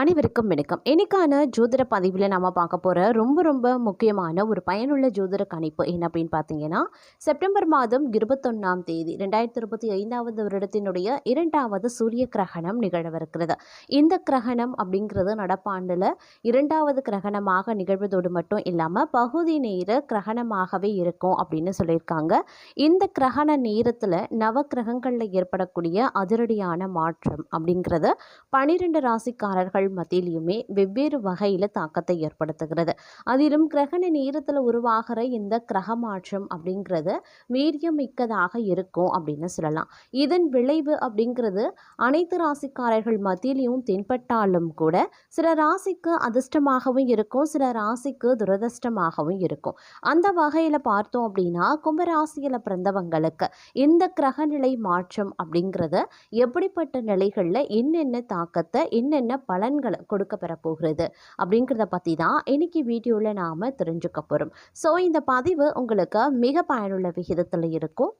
அனைவருக்கும் வணக்கம். இன்னைக்கான ஜோதிட பதிவில் நம்ம பார்க்க போகிற ரொம்ப ரொம்ப முக்கியமான ஒரு பயனுள்ள ஜோதிட கணிப்பு என்ன அப்படின்னு பார்த்தீங்கன்னா செப்டம்பர் மாதம் இருபத்தொன்னாம் தேதி ரெண்டாயிரத்தி இருபத்தி ஐந்தாவது வருடத்தினுடைய இரண்டாவது சூரிய கிரகணம் நிகழவிருக்கிறது. இந்த கிரகணம் அப்படிங்கிறது நடப்பாண்டில் இரண்டாவது கிரகணமாக நிகழ்வதோடு மட்டும் இல்லாமல் பகுதி நேர கிரகணமாகவே இருக்கும் அப்படின்னு சொல்லியிருக்காங்க. இந்த கிரகண நேரத்தில் நவ கிரகங்களில் ஏற்படக்கூடிய அதிரடியான மாற்றம் அப்படிங்கிறது பனிரெண்டு ராசிக்காரர்கள் மத்தியிலையுமே வெவ்வேறு வகையில் தாக்கத்தை ஏற்படுத்துகிறது. அதிலும் கிரகண நேரத்தில் உருவாகிற இந்த கிரக மாற்றம் அப்படிங்கிறது வீரியம் மிக்கதாக இருக்கும் அப்படின்னு சொல்லலாம். இதன் விளைவு அப்படிங்கிறது அனைத்து ராசிக்காரர்கள் மத்தியிலையும் தென்பட்டாலும் கூட சில ராசிக்கு அதிர்ஷ்டமாகவும் இருக்கும் சில ராசிக்கு துரதிர்ஷ்டமாகவும் இருக்கும். அந்த வகையில் பார்த்தோம் அப்படின்னா கும்பராசியில் பிறந்தவங்களுக்கு இந்த கிரகநிலை மாற்றம் அப்படிங்கிறது எப்படிப்பட்ட நிலைகளில் என்னென்ன தாக்கத்தை என்னென்ன பலன் பலன்களை கொடுக்க பெற போகிறது அப்படிங்கிறத பற்றி தான் இன்னைக்கு வீடியோவில் நாம் தெரிஞ்சுக்க போகிறோம் ஸோ இந்த பதிவு உங்களுக்கு மிக பயனுள்ள விகிதத்தில் இருக்கும்.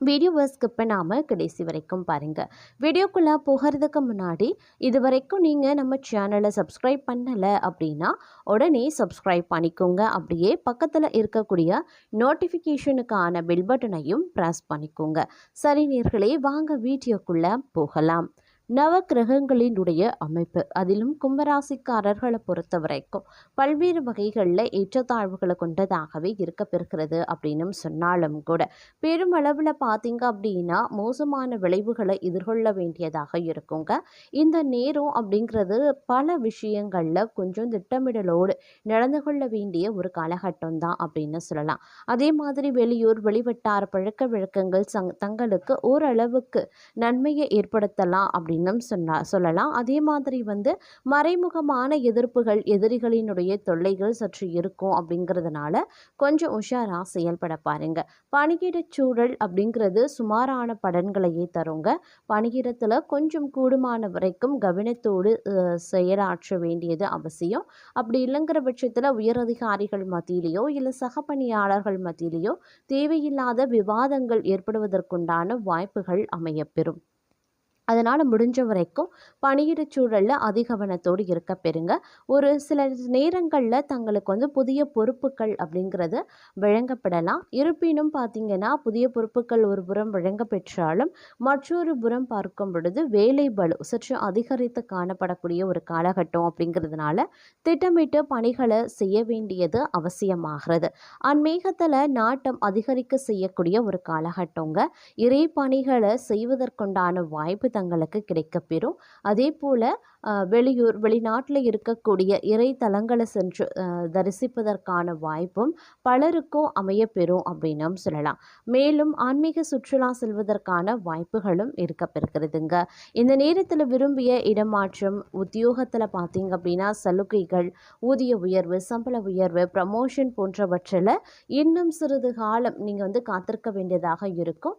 வீடியோவை ஸ்கிப் பண்ணாமல் கடைசி வரைக்கும் பாருங்கள் வீடியோக்குள்ளே போகிறதுக்கு முன்னாடி இது வரைக்கும் நீங்கள் நம்ம சேனலை சப்ஸ்கிரைப் பண்ணலை அப்படின்னா உடனே சப்ஸ்கிரைப் பண்ணிக்கோங்க. அப்படியே பக்கத்தில் இருக்கக்கூடிய நோட்டிஃபிகேஷனுக்கான பில் பட்டனையும் ப்ரெஸ் பண்ணிக்கோங்க. சரி நேர்களே வாங்க வீடியோக்குள்ளே போகலாம். நவ கிரகங்களினுடைய அமைப்பு. அதிலும் கும்பராசிக்காரர்களை பொறுத்த வரைக்கும் பல்வேறு வகைகளில் ஏற்றத்தாழ்வுகளை கொண்டதாகவே இருக்கப்பெறுகிறது அப்படின்னு சொன்னாலும் கூட பெருமளவில் பார்த்தீங்க அப்படின்னா மோசமான விளைவுகளை எதிர்கொள்ள வேண்டியதாக இருக்குங்க. இந்த நேரம் அப்படிங்கிறது பல விஷயங்களில் கொஞ்சம் திட்டமிடலோடு நடந்து கொள்ள வேண்டிய ஒரு காலகட்டம் தான் அப்படின்னு சொல்லலாம். அதே மாதிரி வெளியூர் வெளிவட்டார பழக்க வழக்கங்கள் சங் தங்களுக்கு ஓரளவுக்கு நன்மையை ஏற்படுத்தலாம் அப்படின்னும் சொன்னா சொல்லலாம். அதே மாதிரி வந்து மறைமுகமான எதிர்ப்புகள் எதிரிகளினுடைய தொல்லைகள் சற்று இருக்கும் அப்படிங்கிறதுனால கொஞ்சம் உஷாராக செயல்பட பாருங்க. பணியிட சூழல் அப்படிங்கிறது சுமாரான பலன்களையே தருங்க. பணியிடத்தில் கொஞ்சம் கூடுமான வரைக்கும் கவனத்தோடு செயலாற்ற வேண்டியது அவசியம். அப்படி இல்லைங்கிற பட்சத்தில் உயரதிகாரிகள் மத்தியிலேயோ இல்லை சக பணியாளர்கள் மத்தியிலேயோ தேவையில்லாத விவாதங்கள் ஏற்படுவதற்குண்டான வாய்ப்புகள் அமையப்பெறும் அதனால் முடிஞ்ச வரைக்கும் பணியிடச் சூழலில் அதிகவனத்தோடு இருக்க பெறுங்க. ஒரு சில நேரங்களில் தங்களுக்கு வந்து புதிய பொறுப்புகள் அப்படிங்கிறது வழங்கப்படலாம். இருப்பினும் பார்த்தீங்கன்னா புதிய பொறுப்புகள் ஒரு புறம் வழங்கப்பெற்றாலும் மற்றொரு புறம் பார்க்கும் பொழுது வேலை பலு சற்று அதிகரித்து காணப்படக்கூடிய ஒரு காலகட்டம் அப்படிங்கிறதுனால திட்டமிட்டு பணிகளை செய்ய வேண்டியது அவசியமாகிறது. அண்மேகத்தில் நாட்டம் அதிகரிக்க செய்யக்கூடிய ஒரு காலகட்டங்க. இறை பணிகளை செய்வதற்குண்டான வாய்ப்பு தங்களுக்கு கிடைக்கப்பெறும். அதே போல் வெளியூர் வெளிநாட்டில் இருக்கக்கூடிய இறை தலங்களை சென்று தரிசிப்பதற்கான வாய்ப்பும் பலருக்கும் அமையப்பெறும் அப்படின்னும் சொல்லலாம். மேலும் ஆன்மீக சுற்றுலா செல்வதற்கான வாய்ப்புகளும் இருக்கப்பெறுகிறதுங்க. இந்த நேரத்தில் விரும்பிய இடமாற்றம் உத்தியோகத்தில் பார்த்தீங்க அப்படின்னா சலுகைகள் ஊதிய உயர்வு சம்பள உயர்வு ப்ரமோஷன் போன்றவற்றில் இன்னும் சிறிது காலம் நீங்கள் வந்து காத்திருக்க வேண்டியதாக இருக்கும்.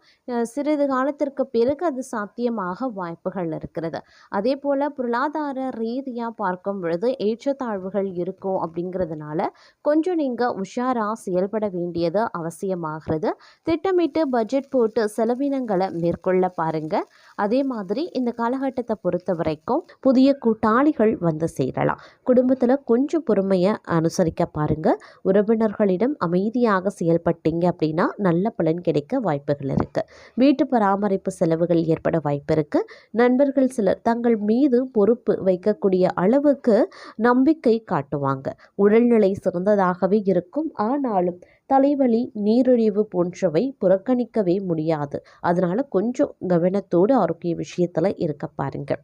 சிறிது காலத்திற்கு பிறகு அது சாத்தியமாக வாய்ப்புகள் இருக்கிறது. அதே போல் பொருளாதார ரீதியாக பார்க்கும் பொழுது ஏற்றத்தாழ்வுகள் இருக்கும் அப்படிங்கிறதுனால கொஞ்சம் நீங்கள் உஷாராக செயல்பட வேண்டியது அவசியமாகிறது. திட்டமிட்டு பட்ஜெட் போட்டு செலவினங்களை மேற்கொள்ள பாருங்க. அதே மாதிரி இந்த காலகட்டத்தை பொறுத்த வரைக்கும் புதிய கூட்டாளிகள் வந்து சேரலாம். குடும்பத்தில் கொஞ்சம் பொறுமையை அனுசரிக்க பாருங்க. உறவினர்களிடம் அமைதியாக செயல்பட்டீங்க அப்படின்னா நல்ல பலன் கிடைக்க வாய்ப்புகள் இருக்கு. வீட்டு பராமரிப்பு செலவுகள் ஏற்பட வாய்ப்பு இருக்கு. நண்பர்கள் சிலர் தங்கள் மீது பொறுப்பு வைக்கக்கூடிய அளவுக்கு நம்பிக்கை காட்டுவாங்க. உடல்நிலை சிறந்ததாகவே இருக்கும். ஆனாலும் தலைவலி நீரிழிவு போன்றவை புறக்கணிக்கவே முடியாது. அதனால் கொஞ்சம் கவனத்தோடு ஆரோக்கிய விஷயத்தில் இருக்க பாருங்கள்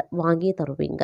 வாங்கி தருவீங்க.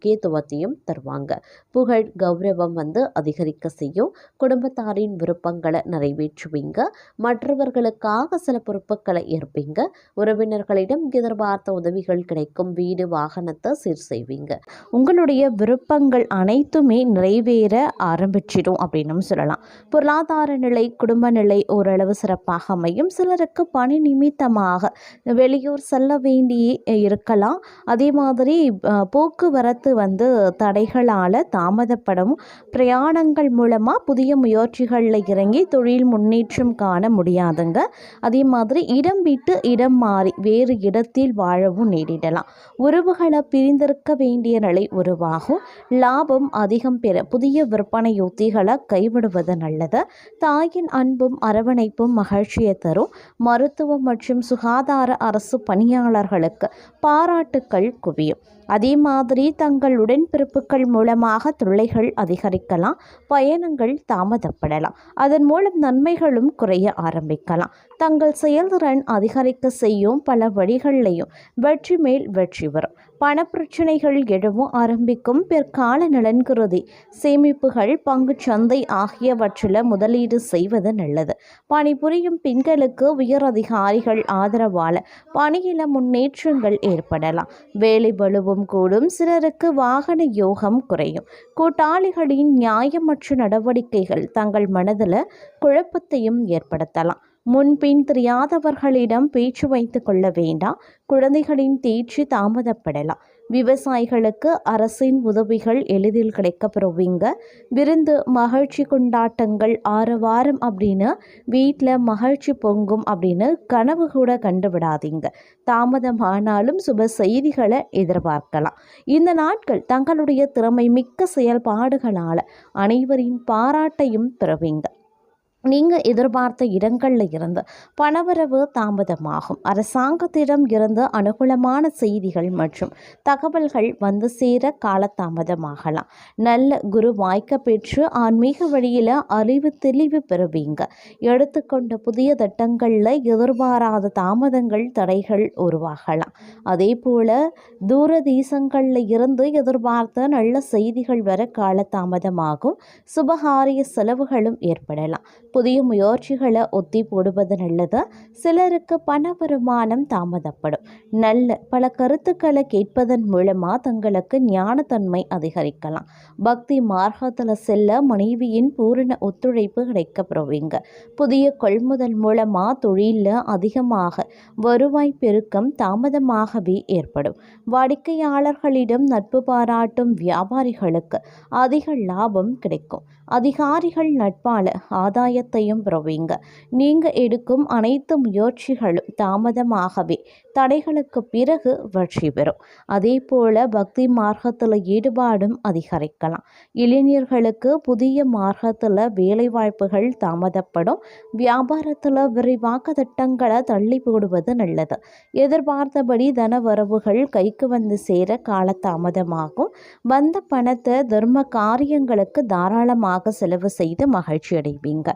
முக்கியத்துவத்தையும் தருவாங்க. புகழ் கௌரவம் வந்து அதிகரிக்க செய்யும். குடும்பத்தாரின் விருப்பங்களை நிறைவேற்றுவீங்க. மற்றவர்களுக்காக சில பொறுப்புகளை ஏற்பீங்க. உறவினர்களிடம் எதிர்பார்த்த உதவிகள் கிடைக்கும். வீடு வாகனத்தை சீர் செய்வீங்க. உங்களுடைய விருப்பங்கள் அனைத்துமே நிறைவேற ஆரம்பிச்சிடும் அப்படின்னு சொல்லலாம். பொருளாதார நிலை குடும்ப நிலை ஓரளவு சிறப்பாக அமையும். சிலருக்கு பணி நிமித்தமாக வெளியூர் செல்ல வேண்டி இருக்கலாம். அதே மாதிரி போக்குவரத்து வந்து தடைகளால் தாமதப்படும் பிரயாணங்கள் மூலமாக புதிய முயற்சிகளில் இறங்கி தொழில் முன்னேற்றம் காண முடியாதுங்க. அதே மாதிரி இடம் விட்டு இடம் மாறி வேறு இடத்தில் வாழவும் நேரிடலாம். உறவுகளை பிரிந்திருக்க வேண்டிய நிலை உருவாகும். லாபம் அதிகம் பெற புதிய விற்பனை யுத்திகளை கைவிடுவது நல்லது. தாயின் அன்பும் அரவணைப்பும் மகிழ்ச்சியை தரும். மருத்துவம் மற்றும் சுகாதார அரசு பணியாளர்களுக்கு பாராட்டுக்கள் குவியும். அதே மாதிரி தங்கள் உடன்பிறப்புகள் மூலமாக தொல்லைகள் அதிகரிக்கலாம் பயணங்கள் தாமதப்படலாம். அதன் மூலம் நன்மைகளும் குறைய ஆரம்பிக்கலாம். தங்கள் செயல்திறன் அதிகரிக்க செய்யும் பல வழிகள்லையும் வெற்றி மேல் வெற்றி வரும். பணப்பிரச்சனைகள் எழவும் ஆரம்பிக்கும் பிற்கால நலன் கருதி சேமிப்புகள் பங்கு சந்தை ஆகியவற்றில் முதலீடு செய்வது நல்லது. பணிபுரியும் பெண்களுக்கு உயர் அதிகாரிகள் ஆதரவால் பணியில முன்னேற்றங்கள் ஏற்படலாம். வேலை வலுவும் கூடும் சிலருக்கு வாகன யோகம் குறையும். கூட்டாளிகளின் நியாயமற்ற நடவடிக்கைகள் தங்கள் மனதில் குழப்பத்தையும் ஏற்படுத்தலாம். முன்பின் தெரியாதவர்களிடம் பேச்சு வைத்து கொள்ள வேண்டாம். குழந்தைகளின் தேர்ச்சி தாமதப்படலாம். விவசாயிகளுக்கு அரசின் உதவிகள் எளிதில் கிடைக்கப்பெறுவீங்க. விருந்து மகிழ்ச்சி கொண்டாட்டங்கள் ஆரவாரம் அப்படின்னு வீட்டில் மகிழ்ச்சி பொங்கும் அப்படின்னு கனவு கூட கண்டு விடாதீங்க தாமதமானாலும் சுப செய்திகளை எதிர்பார்க்கலாம். இந்த நாட்கள் தங்களுடைய திறமை மிக்க செயல்பாடுகளால் அனைவரின் பாராட்டையும் பெறுவீங்க. நீங்கள் எதிர்பார்த்த இடங்களில் இருந்து பணவரவு தாமதமாகும். அரசாங்கத்திடம் இருந்து அனுகூலமான செய்திகள் மற்றும் தகவல்கள் வந்து சேர காலதாமதமாகலாம். நல்ல குரு வாய்க்க பெற்று ஆன்மீக வழியில் அறிவு தெளிவு பெறுவீங்க. எடுத்துக்கொண்ட புதிய திட்டங்களில் எதிர்பாராத தாமதங்கள் தடைகள் உருவாகலாம். அதே போல் தூர தேசங்களில் இருந்து எதிர்பார்த்த நல்ல செய்திகள் வர காலதாமதமாகும். சுபகாரிய செலவுகளும் ஏற்படலாம். புதிய முயற்சிகளை ஒத்தி போடுவது நல்லது. சிலருக்கு பண வருமானம் தாமதப்படும். நல்ல பல கருத்துக்களை கேட்பதன் மூலமாக தங்களுக்கு ஞானத்தன்மை அதிகரிக்கலாம். பக்தி மார்க்கத்தில் செல்ல மனைவியின் பூரண ஒத்துழைப்பு கிடைக்கப்பெறுவீங்க. புதிய கொள்முதல் மூலமாக தொழிலில் அதிகமாக வருவாய் பெருக்கம் தாமதமாகவே ஏற்படும். வாடிக்கையாளர்களிடம் நட்பு பாராட்டும் வியாபாரிகளுக்கு அதிக லாபம் கிடைக்கும். அதிகாரிகள் நட்பால ஆதாயத்தையும் பெறுவீங்க நீங்கள் எடுக்கும் அனைத்து முயற்சிகளும் தாமதமாகவே தடைகளுக்கு பிறகு வெற்றி பெறும். அதே போல பக்தி மார்க்கத்தில் ஈடுபாடும் அதிகரிக்கலாம். இளைஞர்களுக்கு புதிய மார்க்கத்தில் வேலைவாய்ப்புகள் தாமதப்படும். வியாபாரத்தில் விரிவாக்க திட்டங்களை தள்ளி போடுவது நல்லது. எதிர்பார்த்தபடி தன வரவுகள் கைக்கு வந்து சேர கால தாமதமாகும் வந்த பணத்தை தர்ம காரியங்களுக்கு தாராளமாக செலவு செய்து மகிழ்ச்சி அடைவீங்க